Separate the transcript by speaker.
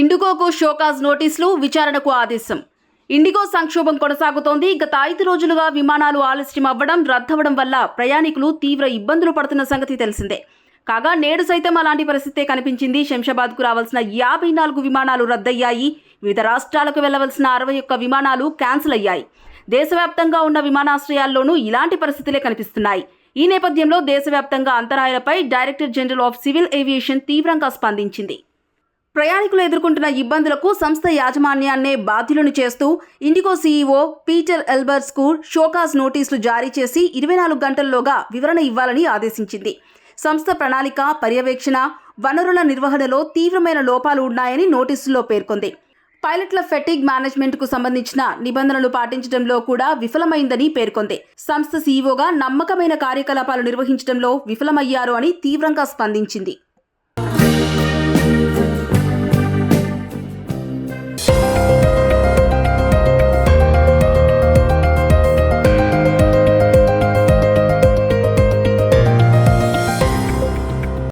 Speaker 1: ఇండిగోకు show cause నోటీసులు విచారణకు ఆదేశం. ఇండిగో సంక్షోభం కొనసాగుతోంది. గత ఐదు రోజులుగా విమానాలు ఆలస్యం అవ్వడం రద్దవడం వల్ల ప్రయాణికులు తీవ్ర ఇబ్బందులు పడుతున్న సంగతి తెలిసిందే. కాగా నేడు సైతం అలాంటి పరిస్థితే కనిపించింది. శంషాబాద్కు రావాల్సిన యాభై నాలుగు విమానాలు రద్దయ్యాయి. వివిధ రాష్ట్రాలకు వెళ్ళవలసిన అరవై ఒక్క విమానాలు క్యాన్సిల్ అయ్యాయి. దేశవ్యాప్తంగా ఉన్న విమానాశ్రయాల్లోనూ ఇలాంటి పరిస్థితులే కనిపిస్తున్నాయి. ఈ నేపథ్యంలో దేశవ్యాప్తంగా అంతరాయాలపై director general of civil aviation తీవ్రంగా స్పందించింది. ప్రయాణికులు ఎదుర్కొంటున్న ఇబ్బందులకు సంస్థ యాజమాన్యాన్నే బాధ్యులను చేస్తూ ఇండిగో సీఈఓ పీటర్ ఎల్బర్స్కు షోకాస్ నోటీసులు జారీ చేసి ఇరవై నాలుగు గంటల్లోగా వివరణ ఇవ్వాలని ఆదేశించింది. సంస్థ ప్రణాళిక పర్యవేక్షణ వనరుల నిర్వహణలో తీవ్రమైన లోపాలు ఉన్నాయని నోటీసుల్లో పేర్కొంది. పైలట్ల ఫెటిగ్ మేనేజ్మెంట్కు సంబంధించిన నిబంధనలు పాటించడంలో కూడా విఫలమైందని పేర్కొంది. సంస్థ సీఈఓగా నమ్మకమైన కార్యకలాపాలు నిర్వహించడంలో విఫలమయ్యారు అని తీవ్రంగా స్పందించింది.